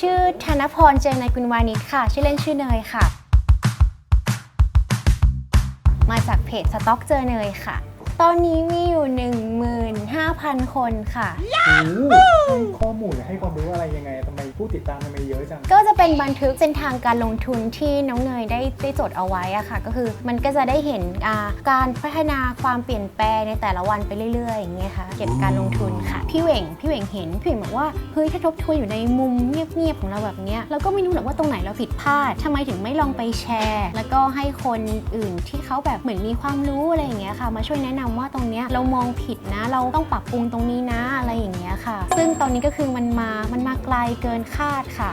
ชื่อธนพรเจนายกุลวานิชค่ะ ชื่อเล่นชื่อเนยค่ะ มาจากเพจสต็อกเจอเนยค่ะ ตอนนี้มีอยู่ 15,000 คนค่ะ โอ้โหให้ข้อมูลหรือให้ความรู้อะไรยังไงทำไมผู้ติดตามทำไมเยอะจัง ก็จะเป็นบันทึกเส้นทางการลงทุนที่น้องเนยได้ได้จดเอาไว้อะค่ะ ก็คือมันก็จะได้เห็นอ่าการพัฒนาความเปลี่ยนแปลงในแต่ละวันไปเรื่อยๆอย่างเงี้ยค่ะเก็บการลงทุนค่ะพี่เหว่งพี่เหว่งเห็นพี่เหว่งบอกว่าเฮ้ยถ้าทบทวนอยู่ในมุมเงียบๆของเราแบบเนี้ยเราก็ไม่รู้หรอกว่าตรงไหนเราผิดพลาดทำไมถึงไม่ลองไปแชร์ แล้วก็ให้คนอื่นที่เขาแบบเหมือนมีความรู้อะไรอย่างเงี้ยค่ะ มาช่วยแนะนำว่าตรงเนี้ยเรามองผิดนะเราต้องปรับปรุงตรงนี้นะอะไรอย่างเงี้ยค่ะ ซึ่งตอนนี้ก็คือมันมา มันมาไกลเกินคาดค่ะ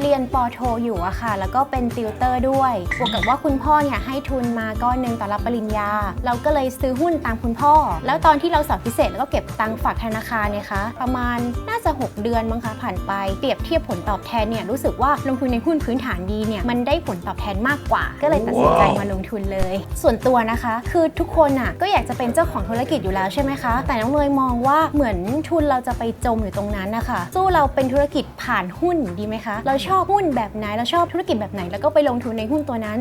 เรียนปอโทอยู่อะค่ะ แล้วก็เป็นติวเตอร์ด้วย บวกกับว่าคุณพ่อเนี่ยให้ทุนมาก้อนหนึ่งต่อนรับปริญญา เราก็เลยซื้อหุ้นตามคุณพ่อ แล้วตอนที่เราสอบพิเศษแล้วก็เก็บตังค์ฝากธนาคารเนี่ยคะ ประมาณน่าจะ 6 เดือนมั้งคะผ่านไป เปรียบเทียบผลตอบแทนเนี่ยรู้สึกว่าลงทุนในหุ้นพื้นฐานดีเนี่ยมันได้ผลตอบแทนมากกว่า ก็เลยตัดสินใจมาลงทุนเลย ส่วนตัวนะคะ คือทุกคนอะก็อยากจะเป็นเจ้าของธุรกิจอยู่แล้วใช่ไหมคะ แต่น้องเนยมองว่าเหมือนทุนเราจะไปจมอยู่ตรงนั้นนะคะสู้เราเป็นธุรกิจผ่านหุ้นดีไหมคะเราชอบหุ้นแบบไหนเราชอบธุรกิจแบบไหน แล้วก็ไปลงทุนในหุ้นตัวนั้น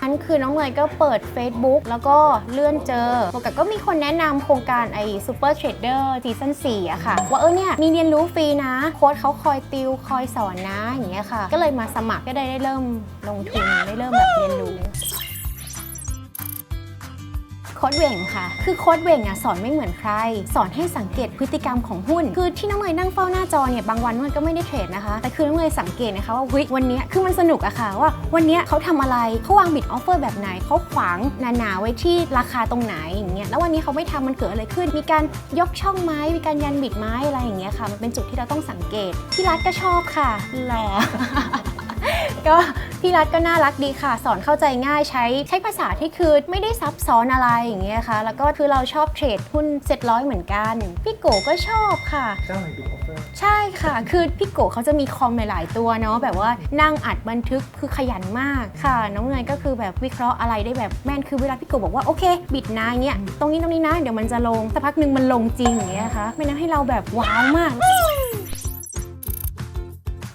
อันคือน้องเลยก็เปิด Facebook แล้วก็เลื่อนเจอปกติก็มีคนแนะนำโครงการไอ้ Super Trader ซีซั่น4อะค่ะ ว่าเออเนี่ย มีเรียนรู้ฟรีนะ โค้ดเขาคอยติวคอยสอนนะ อย่างเงี้ยค่ะ ก็เลยมาสมัครก็ได้ได้เริ่มลงทุน โค้ดเวงค่ะ คือโค้ดเวงอะสอนไม่เหมือนใคร สอนให้สังเกตพฤติกรรมของหุ้น คือที่น้องเนยนั่งเฝ้าหน้าจอเนี่ยบางวันมันก็ไม่ได้เทรดนะคะ แต่คือน้องเนยสังเกตนะคะว่าเฮ้ยวันนี้คือมันสนุกอะค่ะว่าวันนี้เขาทำอะไรเขาวางบิดออฟเฟอร์แบบไหนเขาขวางหนาๆไว้ที่ราคาตรงไหนอย่างเงี้ยแล้ววันนี้เขาไม่ทำมันเกิดอะไรขึ้น มีการยกช่องไม้มีการยันบิดไม้อะไรอย่างเงี้ยค่ะมันเป็นจุดที่เราต้องสังเกตพี่รัฐก็ชอบค่ะหล่อ ก็พี่รัฐก็น่ารักดีค่ะ สอนเข้าใจง่ายใช้ใช้ภาษาที่คือไม่ได้ซับซ้อนอะไรอย่างเงี้ยค่ะ แล้วก็คือเราชอบเทรดหุ้นเซ็ตร้อยเหมือนกัน พี่โกก็ชอบค่ะ เจ้าไหนบิ๊กออฟเฟอร์ใช่ค่ะ คือพี่โกเขาจะมีคอมหลาย ๆ ตัวเนาะแบบว่านั่งอัดบันทึกคือขยันมากค่ะ น้องเนยก็คือแบบวิเคราะห์อะไรได้แบบแม่นคือเวลาพี่โกบอกว่าโอเค บิดนะเงี้ยตรงนี้ตรงนี้นะเดี๋ยวมันจะลงสักพักหนึ่งมันลงจริงอย่างเงี้ยค่ะไม่นั้นให้เราแบบว้าวมาก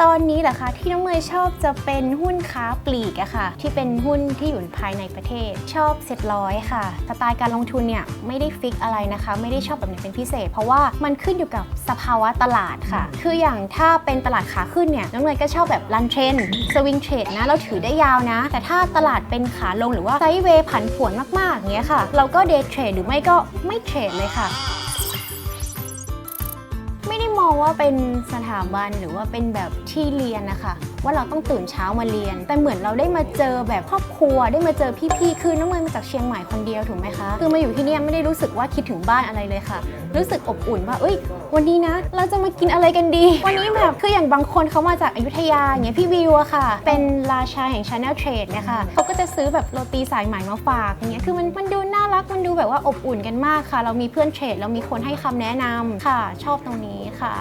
ตอนนี้เหรอคะที่น้องเมย์ชอบจะเป็นหุ้นค้าปลีกอะค่ะ ที่เป็นหุ้นที่อยู่ภายในประเทศ ชอบเซ็ตร้อยค่ะสไตล์การลงทุนเนี่ยไม่ได้ฟิกอะไรนะคะ ไม่ได้ชอบแบบไหนเป็นพิเศษ เพราะว่ามันขึ้นอยู่กับสภาวะตลาดค่ะ คืออย่างถ้าเป็นตลาดขาขึ้นเนี่ยน้องเมย์ก็ชอบแบบรันเทรนสวิงเทรดนะเราถือได้ยาวนะ แต่ถ้าตลาดเป็นขาลงหรือว่าไซด์เวย์ผันผวนมากๆอย่างเงี้ยค่ะ เราก็เดย์เทรดหรือไม่ก็ไม่เทรดเลยค่ะไม่ได้ม องว่าเป็นสถาบันหรือว่าเป็นแบบที่เรียนนะคะว่าเราต้องตื่นเช้ามาเรียน แต่เหมือนเราได้มาเจอแบบครอบครัว ได้มาเจอพี่ๆ คือน้องเมย์มาจากเชียงใหม่คนเดียวถูกไหมคะ คือมาอยู่ที่นี่ไม่ได้รู้สึกว่าคิดถึงบ้านอะไรเลยค่ะ รู้สึกอบอุ่นว่า เอ้ย วันนี้นะ เราจะมากินอะไรกันดี วันนี้แบบคืออย่างบางคนเขามาจากอยุธยาอย่างเงี้ยพี่วิวอะค่ะ เป็นราชาแห่ง Channel Trade เนี่ยค่ะเขาก็จะซื้อแบบโรตีสายไหมมาฝากอย่างเงี้ย คือมันมันดูน่ารัก มันดูแบบว่าอบอุ่นกันมากค่ะ เรามีเพื่อนเทรด เรามีคนให้คำแนะนำค่ะ ชอบตรงนี้ค่ะ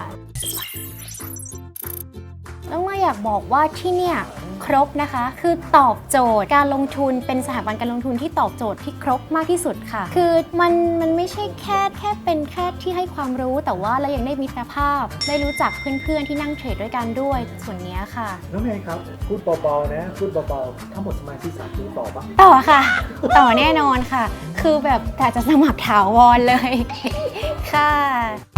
แล้วมาอยากบอกว่าที่เนี่ยครบนะคะ คือตอบโจทย์การลงทุนเป็นสถาบันการลงทุนที่ตอบโจทย์ที่ครบมากที่สุดค่ะ คือมันมันไม่ใช่แค่แค่เป็นแค่ที่ให้ความรู้ แต่ว่าเรายังได้มิตรภาพ ได้รู้จักเพื่อนๆที่นั่งเทรดด้วยกันด้วยส่วนเนี้ยค่ะ น้องเมย์ครับ พูดเบาๆนะ พูดเบาๆทั้งหมดสมาชิกสามปีต่อปะต่อค่ะ ต่อแน่นอนค่ะ คือแบบแต่จะสมัครถาวรเลย ค่ะ